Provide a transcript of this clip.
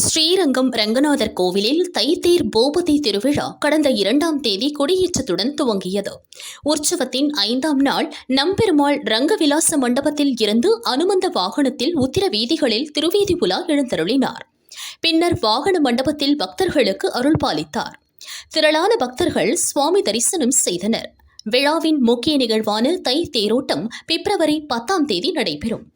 ஸ்ரீரங்கம் ரங்கநாதர் கோவிலில் தைத்தேர் பூபதி திருவிழா கடந்த இரண்டாம் தேதி கொடியேற்றத்துடன் துவங்கியது. உற்சவத்தின் ஐந்தாம் நாள் நம்பெருமாள் ரங்கவிலாச மண்டபத்தில் இருந்து அனுமந்த வாகனத்தில் உத்திர வீதிகளில் திருவீதி உலா எழுந்தருளினார். பின்னர் வாகன மண்டபத்தில் பக்தர்களுக்கு அருள் பாலித்தார். திரளான பக்தர்கள் சுவாமி தரிசனம் செய்தனர். விழாவின் முக்கிய நிகழ்வான தை தேரோட்டம் பிப்ரவரி பத்தாம் தேதி நடைபெறும்.